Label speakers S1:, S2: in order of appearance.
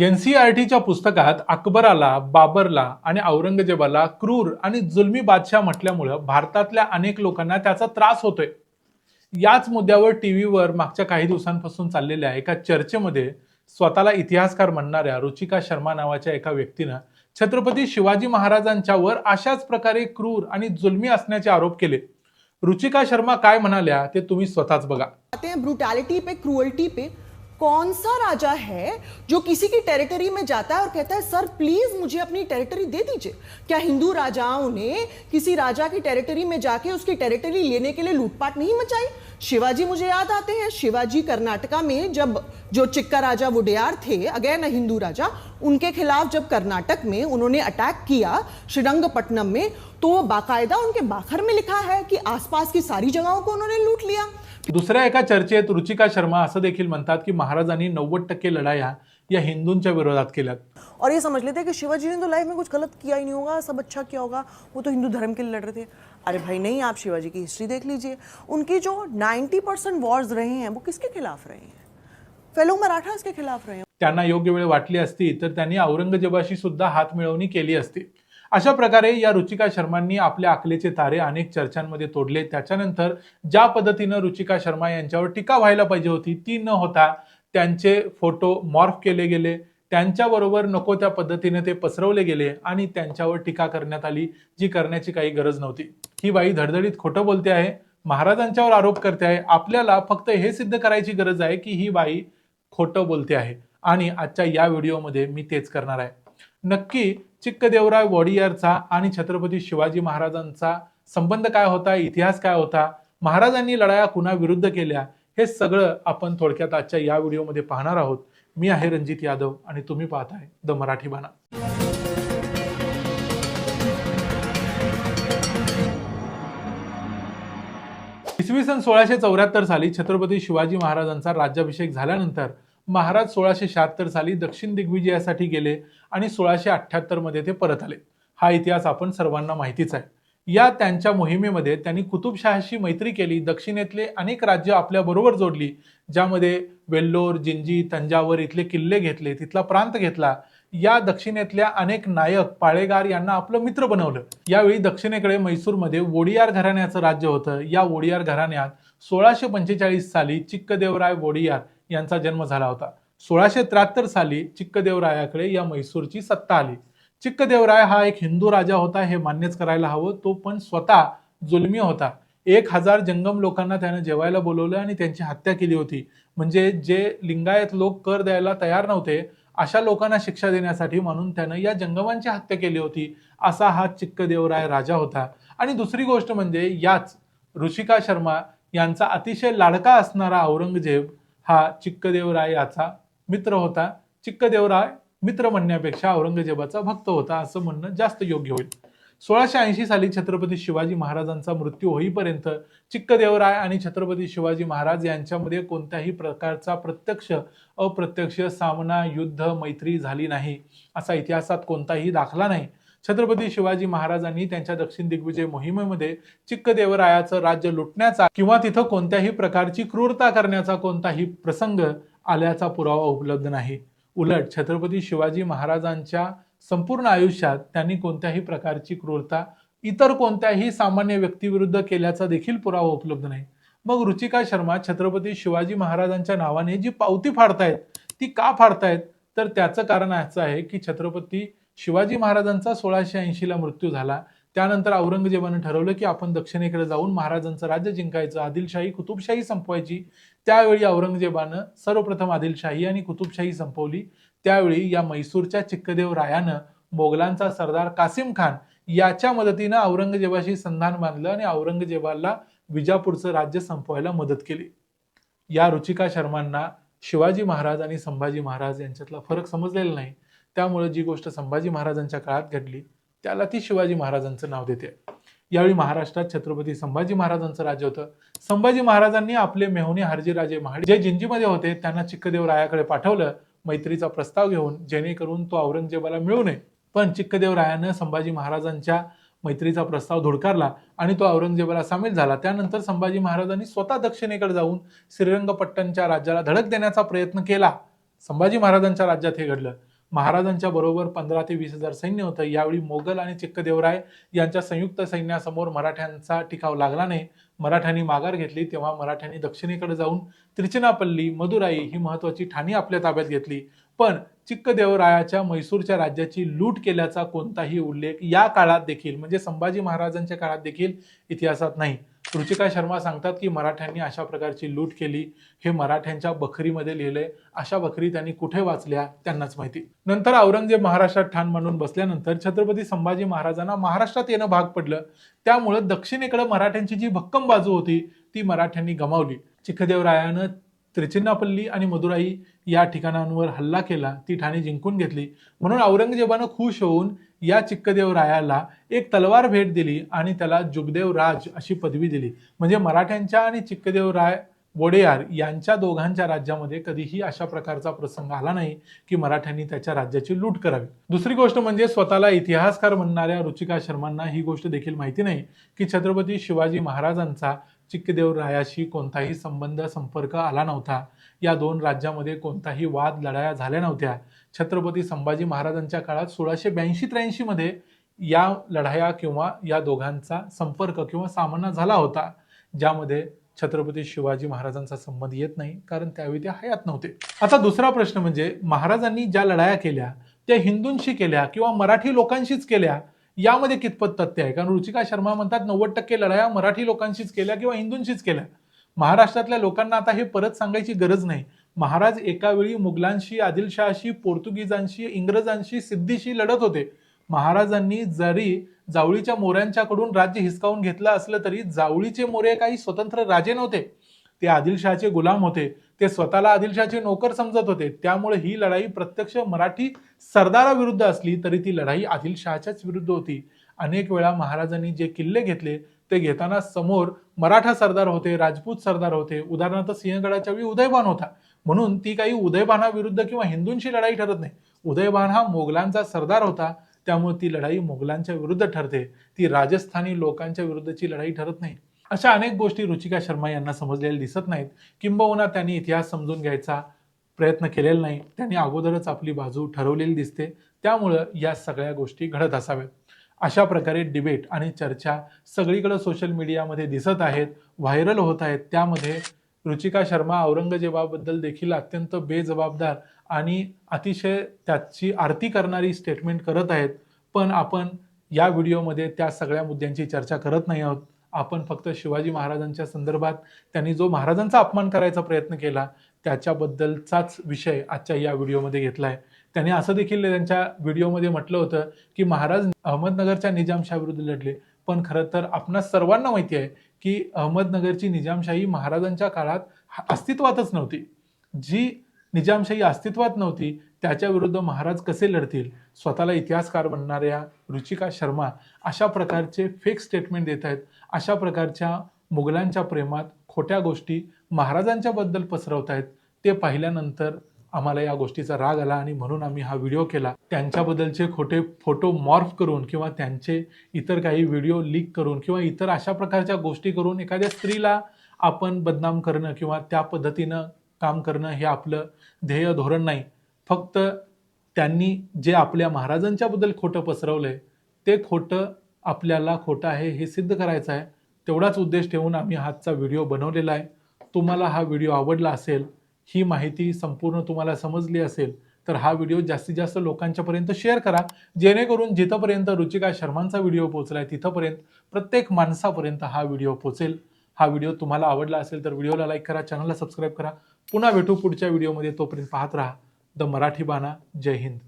S1: एनसीआरटीच्या पुस्तकात अकबराला बाबरला आणि औरंगजेबाला क्रूर आणि जुलमी बादशाह म्हटल्यामुळं भारतातल्या अनेक लोकांना त्याचा त्रास होतोय. याच मुद्द्यावर टीव्हीवर मागच्या काही दिवसांपासून चाललेल्या एका चर्चेमध्ये स्वतःला इतिहासकार म्हणणाऱ्या रुचिका शर्मा नावाच्या एका व्यक्तीनं छत्रपती शिवाजी महाराजांच्या वर अशाच प्रकारे क्रूर आणि जुलमी असण्याचे आरोप केले. रुचिका शर्मा काय म्हणाल्या ते तुम्ही स्वतःच बघा.
S2: ब्रुटॅलिटी पे क्रुअल्टी पे कौन सा राजा है जो किसी की टेरिटरी में जाता है और कहता है, सर प्लीज़ मुझे अपनी टेरिटरी दे दीजिए। क्या हिंदू राजाओं ने किसी राजा की टेरिटरी में जाके उसकी टेरिटरी लेने के लिए लूटपाट नहीं मचाई? शिवाजी, मुझे याद आते हैं, शिवाजी कर्नाटका में जब जो चिक्का राजा वुडेयार थे, अगेन हिंदू राजा उनके खिलाफ जब कर्नाटक में उन्होंने अटैक किया श्रीरंगपट्टनम में तो बाकायदा उनके बाखर में लिखा है कि आसपास की सारी जगहों को उन्होंने लूट लिया।
S1: दुसऱ्या एका चर्चेत रुचिका शर्मा असं देखील म्हणतात की महाराजांनी नव्वद टक्के लढाया या हिंदूंच्या विरोधात केल्यात
S3: और ये समझ लेते हैं कि शिवाजी ने तो लाइफ में कुछ गलत किया ही नहीं होगा सब अच्छा किया होगा वो तो हिंदू धर्म के लिए लड़ रहे थे। अरे भाई नहीं आप शिवाजी की हिस्ट्री देख लीजिए। उनकी जो 90 परसेंट वॉर्स रहे हैं वो किसके खिलाफ रहे हैं? फेलो मराठास के खिलाफ रहे हैं।
S1: त्यांना योग्य वेळ वाटली असती तर त्यांनी औरंगजेबाशी सुद्धा हात मिळवणी केली असती. अशा प्रकारे या रुचिका शर्मांनी आपल्या अकलेचे तारे अनेक चर्चांमध्ये तोडले. त्याच्यानंतर ज्या पद्धतीनं रुचिका शर्मा यांच्यावर टीका व्हायला पाहिजे होती ती न होता त्यांचे फोटो मॉर्फ केले गेले. त्यांच्याबरोबर नको त्या पद्धतीने ते पसरवले गेले आणि त्यांच्यावर टीका करण्यात आली जी करण्याची काही गरज नव्हती. ही बाई धडधडीत खोटं बोलते आहे महाराजांच्यावर आरोप करते आहे. आपल्याला फक्त हे सिद्ध करायची गरज आहे की ही बाई खोटं बोलते आहे. आणि आजच्या या व्हिडिओमध्ये मी तेच करणार आहे. नक्की चिक्कदेवराय वॉडियरचा आणि छत्रपती शिवाजी महाराजांचा संबंध काय होता इतिहास काय होता महाराजांनी लढाया कुणा विरुद्ध केल्या हे सगळं आपण थोडक्यात आजच्या या व्हिडिओमध्ये पाहणार आहोत. मी आहे रणजित यादव आणि तुम्ही पाहताय द मराठी बाणा. इसवी सन सोळाशे चौऱ्याहत्तर साली छत्रपती शिवाजी महाराजांचा राज्याभिषेक झाल्यानंतर महाराज सोळाशे शहात्तर साली दक्षिण दिग्विजयासाठी गेले आणि सोळाशे अठ्ठ्याहत्तरमध्ये ते परत आले. हा इतिहास आपण सर्वांना माहितीच आहे. या त्यांच्या मोहिमेमध्ये त्यांनी कुतुबशहाशी मैत्री केली दक्षिणेतले अनेक राज्य आपल्या बरोबर जोडली ज्यामध्ये वेल्लोर जिंजी तंजावर इथले किल्ले घेतले तिथला प्रांत घेतला. या दक्षिणेतल्या अनेक नायक पाळेगार यांना आपलं मित्र बनवलं. यावेळी दक्षिणेकडे म्हैसूरमध्ये वोडियार घराण्याचं राज्य होतं. या वोडियार घराण्यात सोळाशे पंचेचाळीस साली चिक्कदेवराय वोडियार यांचा जन्म झाला होता. सोळाशे त्र्याहत्तर साली चिक्कदेवरायाकडे या म्हैसूरची सत्ता आली. चिक्कदेवराय हा एक हिंदू राजा होता हे मान्यच करायला हवं. तो पण स्वतः जुलमी होता. एक हजार जंगम लोकांना त्यानं जेवायला बोलवलं आणि त्यांची हत्या केली होती. म्हणजे जे लिंगायत लोक कर द्यायला तयार नव्हते अशा लोकांना शिक्षा देण्यासाठी म्हणून त्यानं या जंगमांची हत्या केली होती असा हा चिक्कदेवराय राजा होता. आणि दुसरी गोष्ट म्हणजे याच ऋषिका शर्मा यांचा अतिशय लाडका असणारा औरंगजेब हा चिक्कदेवराय याचा मित्र होता. चिक्कदेवराय मित्र म्हणण्यापेक्षा औरंगजेबाचा भक्त होता असं म्हणणं जास्त योग्य होईल. सोळाशे ऐंशी साली छत्रपती शिवाजी महाराजांचा मृत्यू होईपर्यंत चिक्कदेवराय आणि छत्रपती शिवाजी महाराज यांच्यामध्ये कोणत्याही प्रकारचा प्रत्यक्ष अप्रत्यक्ष सामना युद्ध मैत्री झाली नाही. असा इतिहासात कोणताही दाखला नाही. छत्रपती शिवाजी महाराजांनी त्यांच्या दक्षिण दिग्विजय मोहिमेमध्ये चिक्कदेवरायाचं राज्य लुटण्याचा किंवा तिथं कोणत्याही प्रकारची क्रूरता करण्याचा कोणताही प्रसंग आल्याचा पुरावा उपलब्ध नाही. उलट छत्रपती शिवाजी महाराजांच्या संपूर्ण आयुष्यात त्यांनी कोणत्याही प्रकारची क्रूरता इतर कोणत्याही सामान्य व्यक्तीविरुद्ध केल्याचा देखील पुरावा उपलब्ध नाही. मग रुचिका शर्मा छत्रपती शिवाजी महाराजांच्या नावाने जी पावती फाडतायत ती का फाडतायत? तर त्याचं कारण असं आहे की छत्रपती शिवाजी महाराजांचा सोळाशे ऐंशीला मृत्यू झाला. त्यानंतर औरंगजेबानं ठरवलं की आपण दक्षिणेकडे जाऊन महाराजांचं राज्य जिंकायचं आदिलशाही कुतुबशाही संपवायची. त्यावेळी औरंगजेबानं सर्वप्रथम आदिलशाही आणि कुतुबशाही संपवली. त्यावेळी या म्हैसूरच्या चिक्कदेव रायानं मोगलांचा सरदार कासिम खान याच्या मदतीनं औरंगजेबाशी संधान बांधलं आणि औरंगजेबाला विजापूरचं राज्य संपवायला मदत केली. या रुचिका शर्मांना शिवाजी महाराज आणि संभाजी महाराज यांच्यातला फरक समजलेला नाही. त्यामुळे जी गोष्ट संभाजी महाराजांच्या काळात घडली त्याला ती शिवाजी महाराजांचं नाव देते. यावेळी महाराष्ट्रात छत्रपती संभाजी महाराजांचं राज्य होतं. संभाजी महाराजांनी आपले मेहुणे हरजीराजे महाड जे जिंजीमध्ये होते त्यांना चिक्कदेव रायाकडे पाठवलं मैत्रीचा प्रस्ताव घेऊन जेणेकरून तो औरंगजेबाला मिळू नये. पण चिक्कदेव रायानं संभाजी महाराजांच्या मैत्रीचा प्रस्ताव धुडकारला आणि तो औरंगजेबाला सामील झाला. त्यानंतर संभाजी महाराजांनी स्वतः दक्षिणेकडे जाऊन श्रीरंगपट्टणच्या राज्याला धडक देण्याचा प्रयत्न केला. संभाजी महाराजांच्या राज्यात हे घडलं. महाराजांच्या बरोबर पंधरा ते वीस हजार सैन्य होतं. यावेळी मोगल आणि चिक्कदेवराय यांच्या संयुक्त सैन्यासमोर मराठ्यांचा टिकाव लागला नाही मराठ्यांनी माघार घेतली. तेव्हा मराठ्यांनी दक्षिणेकडे जाऊन त्रिचिनापल्ली मदुराई ही महत्वाची ठाणी आपल्या ताब्यात घेतली. पण चिक्कदेवरायाच्या म्हैसूरच्या राज्याची लूट केल्याचा कोणताही उल्लेख या काळात देखील म्हणजे संभाजी महाराजांच्या काळात देखील इतिहासात नाही. रुचिका शर्मा सांगतात की मराठ्यांनी अशा प्रकारची लूट केली. हे मराठ्यांच्या बखरीमध्ये लिहिलंय. अशा बखरी त्यांनी कुठे वाचल्या त्यांनाच माहिती. नंतर औरंगजेब महाराष्ट्रात ठाण म्हणून बसल्यानंतर छत्रपती संभाजी महाराजांना महाराष्ट्रात येणं भाग पडलं. त्यामुळं दक्षिणेकडे मराठ्यांची जी भक्कम बाजू होती ती मराठ्यांनी गमावली. चिखदेवरायानं त्रिचिन्नापल्ली आणि मदुराई या ठिकाणांवर हल्ला केला ती ठाणे जिंकून घेतली. म्हणून औरंगजेबानं खुश होऊन या चिक्कदेवरायाला एक तलवार भेट दिली आणि त्याला जुगदेव राज अशी पदवी दिली. म्हणजे मराठ्यांच्या आणि चिक्कदेवराय वोडेयार यांच्या दोघांच्या राज्यामध्ये कधीही अशा प्रकारचा प्रसंग आला नाही की मराठ्यांनी त्याच्या राज्याची लूट करावी. दुसरी गोष्ट म्हणजे स्वतःला इतिहासकार म्हणणाऱ्या रुचिका शर्मांना ही गोष्ट देखील माहिती नाही की छत्रपती शिवाजी महाराजांचा चिक्कदेवरायाशी कोणताही संबंध संपर्क आला नव्हता. या दोन राज्यामध्ये कोणताही वाद लढाया झाल्या नव्हत्या. छत्रपती संभाजी महाराजांच्या काळात सोळाशे ब्याऐंशी त्र्याऐंशीमध्ये या लढाया किंवा या दोघांचा संपर्क किंवा सामना झाला होता ज्यामध्ये छत्रपती शिवाजी महाराजांचा संबंध येत नाही कारण त्यावेळी ते हयात नव्हते. आता दुसरा प्रश्न म्हणजे महाराजांनी ज्या लढाया केल्या त्या हिंदूंशी केल्या किंवा मराठी लोकांशीच केल्या यामध्ये कितपत तथ्य आहे? कारण रुचिका शर्मा म्हणतात नव्वद टक्के लढाया मराठी लोकांशीच केल्या किंवा हिंदूंशीच केल्या. महाराष्ट्रातल्या लोकांना आता हे परत सांगायची गरज नाही. महाराज एकावेळी मुघलांशी आदिलशहाशी पोर्तुगीजांशी इंग्रजांशी सिद्धीशी लढत होते. महाराजांनी जरी जावळीच्या मोऱ्यांच्याकडून राज्य हिसकावून घेतलं असलं तरी जावळीचे मोरे काही स्वतंत्र राजे नव्हते. ते आदिलशहाचे गुलाम होते. ते स्वतःला आदिलशाहचे नोकर समजत होते. त्यामुळे ही लढाई प्रत्यक्ष मराठी सरदाराविरुद्ध असली तरी ती लढाई आदिलशहाच्याच विरुद्ध होती. अनेक वेळा महाराजांनी जे किल्ले घेतले ते घेताना समोर मराठा सरदार होते राजपूत सरदार होते. उदाहरणार्थ सिंहगडाच्या वेळी उदयबान होता. म्हणून ती काही उदयबानाविरुद्ध किंवा हिंदूंची लढाई ठरत नाही. उदयबान हा मोगलांचा सरदार होता. त्यामुळे ती लढाई मोगलांच्या विरुद्ध ठरते. ती राजस्थानी लोकांच्या विरुद्धची लढाई ठरत नाही. अशा अनेक गोष्टी रुचिका शर्मा यांना समजलेल्या दिसत नाहीत. किंबहुना त्यांनी इतिहास समजून घ्यायचा प्रयत्न केलेला नाही. त्यांनी अगोदरच आपली बाजू ठरवलेली दिसते. त्यामुळं या सगळ्या गोष्टी घडत असाव्यात. अशा प्रकारे डिबेट आणि चर्चा सगळीकडे सोशल मीडियामध्ये दिसत आहेत व्हायरल होत आहेत. त्यामध्ये रुचिका शर्मा औरंगजेबाबद्दल देखील अत्यंत बेजबाबदार आणि अतिशय त्याची आरती करणारी स्टेटमेंट करत आहेत. पण आपण या व्हिडिओमध्ये त्या सगळ्या मुद्द्यांची चर्चा करत नाही आहोत. आपण फक्त शिवाजी महाराजांच्या संदर्भात त्यांनी जो महाराजांचा अपमान करायचा प्रयत्न केला त्याच्याबद्दलचाच विषय आजच्या या व्हिडिओमध्ये घेतला आहे त्यांनी असं देखील त्यांच्या व्हिडिओमध्ये म्हटलं होतं की महाराज अहमदनगरच्या निजामशाहीविरुद्ध लढले. पण खरं तर आपणास सर्वांना माहिती आहे की अहमदनगरची निजामशाही महाराजांच्या काळात अस्तित्वातच नव्हती. जी निजामशाही अस्तित्वात नव्हती. त्याच्या विरुद्ध महाराज कसे लढतील? स्वतःला इतिहासकार बनणाऱ्या रुचिका शर्मा अशा प्रकारचे फेक स्टेटमेंट देत आहेत. अशा प्रकारच्या मुघलांच्या प्रेमात खोट्या गोष्टी महाराजांच्याबद्दल पसरवत आहेत. ते पाहिल्यानंतर आम्हाला या गोष्टीचा राग आला आणि म्हणून आम्ही हा व्हिडिओ केला. त्यांच्याबद्दलचे खोटे फोटो मॉर्फ करून किंवा त्यांचे इतर काही व्हिडिओ लीक करून किंवा इतर अशा प्रकारच्या गोष्टी करून एखाद्या स्त्रीला आपण बदनाम करणं किंवा त्या पद्धतीनं काम करणं हे आपलं ध्येय धोरण नाही. फक्त त्यांनी जे आपल्या महाराजांच्याबद्दल खोटं खोटं पसरवलंय ते खोटं आपल्याला खोटं आहे हे सिद्ध करायचं आहे. तेवढाच उद्देश ठेवून आम्ही हातचा व्हिडिओ बनवलेला आहे. तुम्हाला हा व्हिडिओ आवडला असेल ही माहिती संपूर्ण तुम्हाला समजली असेल तर हा व्हिडिओ जास्तीत जास्त लोकांच्यापर्यंत शेअर करा. जेणेकरून जिथंपर्यंत रुचिका शर्मांचा व्हिडिओ पोहोचलाय तिथंपर्यंत प्रत्येक माणसापर्यंत हा व्हिडिओ पोहोचेल. हा व्हिडिओ तुम्हाला आवडला असेल तर व्हिडिओला लाईक करा चॅनलला सबस्क्राईब करा. पुन्हा भेटू पुढच्या व्हिडिओमध्ये. तोपर्यंत पाहत राहा. द मराठी बाणा. जय हिंद.